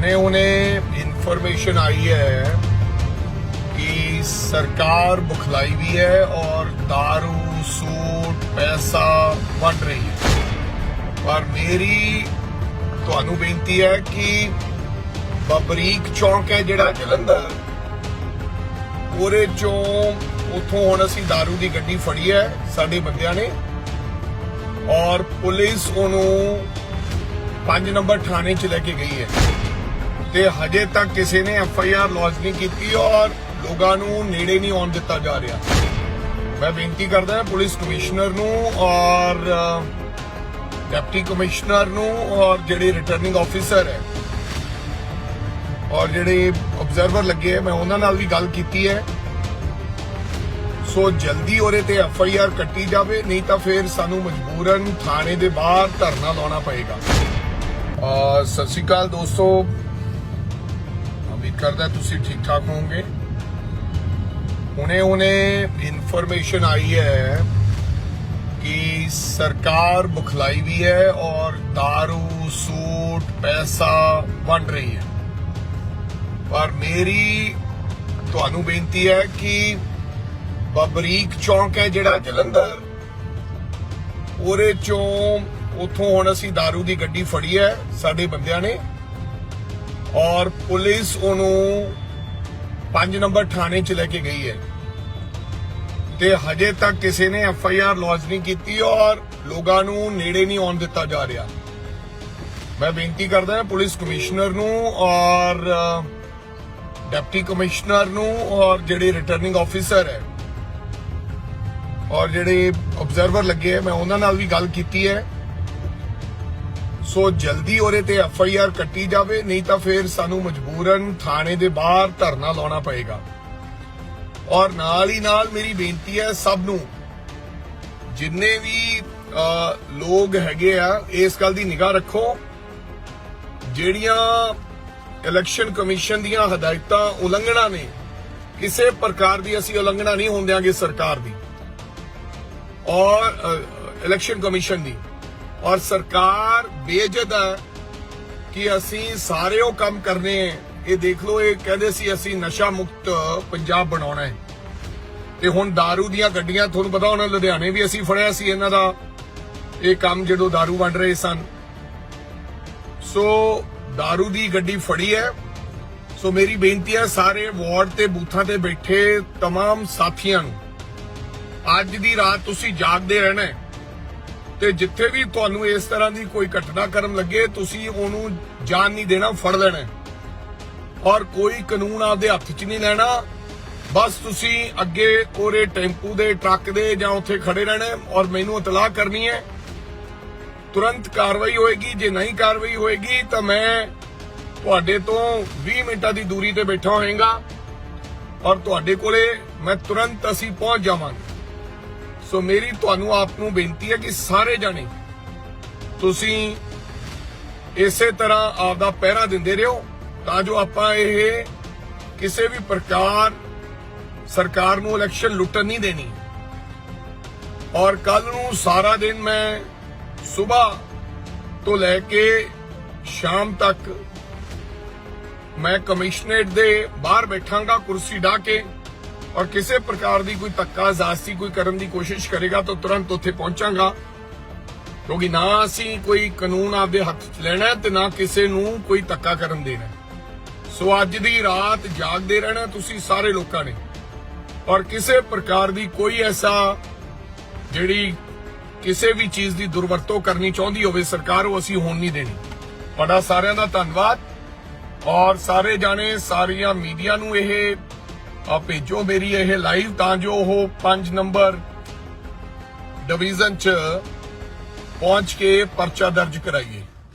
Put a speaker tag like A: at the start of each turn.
A: ਹੁਣੇ ਹੁਣੇ ਇਨਫੋਰਮੇਸ਼ਨ आई है कि सरकार बुखलाई भी है और दारू सूट पैसा बढ़ रही है ਪਰ ਮੇਰੀ ਤੁਹਾਨੂੰ ਬੇਨਤੀ ਹੈ ਕਿ ਬਬਰੀਕ ਚੌਂਕ ਹੈ ਜਿਹੜਾ ਜਲੰਧਰ ਉਹਦੇ ਚੋਂ ਉਥੋਂ ਹੁਣ ਅਸੀਂ दारू ਦੀ ਗੱਡੀ ਫੜੀ ਹੈ ਸਾਡੇ ਬੰਦਿਆਂ ਨੇ ਔਰ ਪੁਲਿਸ ਉਹਨੂੰ 5 ਨੰਬਰ ਥਾਣੇ 'ਚ ਲੈ ਕੇ ਗਈ ਹੈ ਤੇ ਹਜੇ ਤੱਕ ਕਿਸੇ ਨੇ ਐਫ ਆਈ ਆਰ ਲੌਂਚ ਨਹੀਂ ਕੀਤੀ ਔਰ ਲੋਕਾਂ ਨੂੰ ਨੇੜੇ ਨਹੀਂ ਆਉਣ ਦਿੱਤਾ ਜਾ ਰਿਹਾ। ਮੈਂ ਬੇਨਤੀ ਕਰਦਾ ਹਾਂ ਪੁਲਿਸ ਕਮਿਸ਼ਨਰ ਨੂੰ ਔਰ ਡਿਪਟੀ ਕਮਿਸ਼ਨਰ ਨੂੰ ਔਰ ਜਿਹੜੇ ਰਿਟਰਨਿੰਗ ਆਫੀਸਰ ਹੈ ਔਰ ਜਿਹੜੇ ਆਬਜ਼ਰਵਰ ਲੱਗੇ ਮੈਂ ਉਹਨਾਂ ਨਾਲ ਵੀ ਗੱਲ ਕੀਤੀ ਹੈ। ਸੋ ਜਲਦੀ ਉਹਦੇ ਤੇ ਐਫ ਆਈ ਆਰ ਕੱਟੀ ਜਾਵੇ ਨਹੀਂ ਤਾਂ ਫਿਰ ਸਾਨੂੰ ਮਜਬੂਰਨ ਥਾਣੇ ਦੇ ਬਾਹਰ ਧਰਨਾ ਲਾਉਣਾ ਪਏਗਾ। ਅ, ਸਤਿ ਸ਼੍ਰੀ ਅਕਾਲ ਦੋਸਤੋ। ਉਮੀਦ ਕਰਦਾ ਤੁਸੀਂ ਠੀਕ ਠਾਕ ਹੋਵੋਗੇ ਹੁਣੇ ਹੁਣੇ ਇਨਫੋਰਮੇਸ਼ਨ आई है कि सरकार बुखलाई भी है और दारू सूट पैसा बन रही है ਪਰ ਮੇਰੀ ਤੁਹਾਨੂੰ ਬੇਨਤੀ ਹੈ ਕਿ ਬਬਰੀਕ ਚੌਂਕ ਹੈ ਜਿਹੜਾ ਜਲੰਧਰ ਉਹਦੇ ਚੋਂ ਉਥੋਂ ਹੁਣ ਅਸੀਂ दारू ਦੀ ਗੱਡੀ ਫੜੀ ਹੈ ਸਾਡੇ ਬੰਦਿਆਂ ਨੇ ਔਰ ਪੁਲਿਸ ਉਹਨੂੰ 5 ਨੰਬਰ ਥਾਣੇ 'ਚ ਲੈ ਕੇ ਗਈ ਹੈ। ਤੇ ਹਜੇ ਤੱਕ ਕਿਸੇ ਨੇ ਐਫ ਆਈ ਆਰ ਲੌਂਚ ਨਹੀਂ ਕੀਤੀ ਔਰ ਲੋਕਾਂ ਨੂੰ ਨੇੜੇ ਨਹੀਂ ਆਉਣ ਦਿੱਤਾ ਜਾ ਰਿਹਾ। ਮੈਂ ਬੇਨਤੀ ਕਰਦਾ ਹਾਂ ਪੁਲਿਸ ਕਮਿਸ਼ਨਰ ਨੂੰ ਔਰ ਅ, ਡਿਪਟੀ ਕਮਿਸ਼ਨਰ ਨੂੰ ਔਰ ਜਿਹੜੇ ਰਿਟਰਨਿੰਗ ਆਫੀਸਰ ਹੈ ਔਰ ਜਿਹੜੇ ਆਬਜ਼ਰਵਰ ਲੱਗੇ ਹੈ ਮੈਂ ਉਹਨਾਂ ਨਾਲ ਵੀ ਗੱਲ ਕੀਤੀ ਹੈ। ਸੋ ਜਲਦੀ ਉਹਦੇ ਤੇ ਐਫ ਆਈ ਆਰ ਕੱਟੀ ਜਾਵੇ, ਨਹੀਂ ਤਾਂ ਫਿਰ ਸਾਨੂੰ ਮਜਬੂਰਨ ਥਾਣੇ ਦੇ ਬਾਹਰ ਧਰਨਾ ਲਾਉਣਾ ਪਏਗਾ। ਔਰ ਨਾਲ ਹੀ ਨਾਲ ਮੇਰੀ ਬੇਨਤੀ ਹੈ ਸਭ ਨੂੰ, ਜਿੰਨੇ ਵੀ ਲੋਕ ਹੈਗੇ ਆ, ਇਸ ਗੱਲ ਦੀ ਨਿਗਾਹ ਰੱਖੋ। ਜਿਹੜੀਆਂ ਇਲੈਕਸ਼ਨ ਕਮਿਸ਼ਨ ਦੀਆਂ ਹਦਾਇਤਾਂ ਉਲੰਘਣਾ ਨੇ, ਕਿਸੇ ਪ੍ਰਕਾਰ ਦੀ ਅਸੀਂ ਉਲੰਘਣਾ ਨਹੀਂ ਹੋਣ ਦਿਆਂਗੇ ਸਰਕਾਰ ਦੀ। ਔਰ ਇਲੈਕਸ਼ਨ ਕਮਿਸ਼ਨ ਦੀ। ਔਰ ਸਰਕਾਰ ਬੇਜਦ ਹੈ ਕਿ ਅਸੀਂ ਸਾਰੇ ਉਹ ਕੰਮ ਕਰਨੇ ਹੈ ਇਹ ਦੇਖ ਲਓ ਇਹ ਕਹਿੰਦੇ ਸੀ ਅਸੀਂ ਨਸ਼ਾ ਮੁਕਤ ਪੰਜਾਬ ਬਣਾਉਣਾ ਹੈ ਤੇ ਹੁਣ दारू ਦੀਆਂ ਗੱਡੀਆਂ ਤੁਹਾਨੂੰ ਪਤਾ ਹੋਣਾ ਲੁਧਿਆਣੇ ਵੀ ਅਸੀਂ ਫੜਿਆ ਸੀ ਇਹਨਾਂ ਦਾ ਇਹ ਕੰਮ ਜਦੋਂ दारू ਵੰਡ ਰਹੇ ਸਨ ਸੋ दारू ਦੀ ਗੱਡੀ ਫੜੀ ਹੈ ਸੋ ਮੇਰੀ ਬੇਨਤੀ ਹੈ ਸਾਰੇ ਵਾਰਡ ਤੇ ਬੂਥਾਂ ਤੇ ਬੈਠੇ तमाम ਸਾਥੀਆਂ ਨੂੰ ਅੱਜ ਦੀ ਰਾਤ ਤੁਸੀਂ ਜਾਗਦੇ ਰਹਿਣਾ ਹੈ ਤੇ ਜਿੱਥੇ ਵੀ ਤੁਹਾਨੂੰ ਇਸ ਤਰ੍ਹਾਂ ਦੀ ਕੋਈ ਘਟਨਾ ਕਰਨ ਲੱਗੇ, ਤੁਸੀਂ ਉਹਨੂੰ ਜਾਨ ਨਹੀਂ ਦੇਣਾ, ਫੜ ਲੈਣਾ। ਔਰ ਕੋਈ ਕਾਨੂੰਨ ਆਪਦੇ ਹੱਥ 'ਚ ਨਹੀਂ ਲੈਣਾ। ਬਸ ਤੁਸੀਂ ਅੱਗੇ ਉਹਦੇ ਟੈਂਪੂ ਦੇ ਟਰੱਕ ਦੇ ਜਾਂ ਉੱਥੇ ਖੜੇ ਰਹਿਣਾ ਔਰ ਮੈਨੂੰ ਇਤਲਾਹ ਕਰਨੀ ਹੈ। ਤੁਰੰਤ ਕਾਰਵਾਈ ਹੋਏਗੀ, ਜੇ ਨਹੀਂ ਕਾਰਵਾਈ ਹੋਏਗੀ, ਤਾਂ ਮੈਂ ਤੁਹਾਡੇ ਤੋਂ 20 ਮਿੰਟਾਂ ਦੀ ਦੂਰੀ ਤੇ ਬੈਠਾ ਹੋਏਗਾ। ਔਰ ਤੁਹਾਡੇ ਕੋਲੇ ਮੈਂ ਤੁਰੰਤ ਅਸੀਂ ਪਹੁੰਚ ਜਾਵਾਂਗੇ। ਸੋ ਮੇਰੀ ਤੁਹਾਨੂੰ ਆਪ ਨੂੰ ਬੇਨਤੀ ਹੈ ਕਿ ਸਾਰੇ ਜਾਣੇ ਤੁਸੀਂ ਇਸੇ ਤਰ੍ਹਾਂ ਆਪਦਾ ਪਹਿਰਾ ਦਿੰਦੇ ਰਹੋ ਤਾਂ ਜੋ ਆਪਾਂ ਇਹ ਕਿਸੇ ਵੀ ਪ੍ਰਕਾਰ ਸਰਕਾਰ ਨੂੰ ਇਲੈਕਸ਼ਨ ਲੁੱਟਣ ਨਹੀਂ ਦੇਣੀ। ਔਰ ਕੱਲ ਨੂੰ ਸਾਰਾ ਦਿਨ ਮੈਂ ਸਵੇਰ ਤੋਂ ਲੈ ਕੇ ਸ਼ਾਮ ਤੱਕ ਮੈਂ ਕਮਿਸ਼ਨਰੇਟ ਦੇ ਬਾਹਰ ਬੈਠਾਂਗਾ ਕੁਰਸੀ ਢਾ ਕੇ। ਔਰ ਕਿਸੇ ਪ੍ਰਕਾਰ ਦੀ ਕੋਈ ਧੱਕਾ, ਜ਼ਾਸਤੀ ਕੋਈ ਕਰਨ ਦੀ ਕੋਸ਼ਿਸ਼ ਕਰੇਗਾ ਤਾਂ ਤੁਰੰਤ ਉੱਥੇ ਪਹੁੰਚਾਂਗਾ। ਕਿਉਂਕਿ ਨਾ ਅਸੀਂ ਕੋਈ ਕਾਨੂੰਨ ਆਪਦੇ ਹੱਥ 'ਚ ਲੈਣਾ ਤੇ ਨਾ ਕਿਸੇ ਨੂੰ ਕੋਈ ਧੱਕਾ ਕਰਨ ਦੇਣਾ। ਸੋ ਅੱਜ ਦੀ ਰਾਤ ਜਾਗਦੇ ਰਹਿਣਾ ਤੁਸੀਂ ਸਾਰੇ ਲੋਕਾਂ ਨੇ। ਔਰ ਕਿਸੇ ਪ੍ਰਕਾਰ ਦੀ ਕੋਈ ਐਸਾ ਜਿਹੜੀ ਕਿਸੇ ਵੀ ਚੀਜ਼ ਦੀ ਦੁਰਵਰਤੋਂ ਕਰਨੀ ਚਾਹੁੰਦੀ ਹੋਵੇ, ਸਰਕਾਰ ਉਹ ਅਸੀਂ ਹੋਣ ਨਹੀਂ ਦੇਣੀ। ਤੁਹਾਡਾ ਸਾਰਿਆਂ ਦਾ ਧੰਨਵਾਦ। ਔਰ ਸਾਰੇ ਜਾਣੇ, ਸਾਰੀਆਂ ਮੀਡੀਆ ਨੂੰ ਇਹ ਆ ਭੇਜੋ ਮੇਰੀ ਇਹ ਲਾਈਵ ਤਾਂ ਜੋ ਉਹ 5 ਨੰਬਰ ਡਿਵੀਜ਼ਨ ਚ ਪਹੁੰਚ ਕੇ ਪਰਚਾ ਦਰਜ ਕਰਾਈਏ।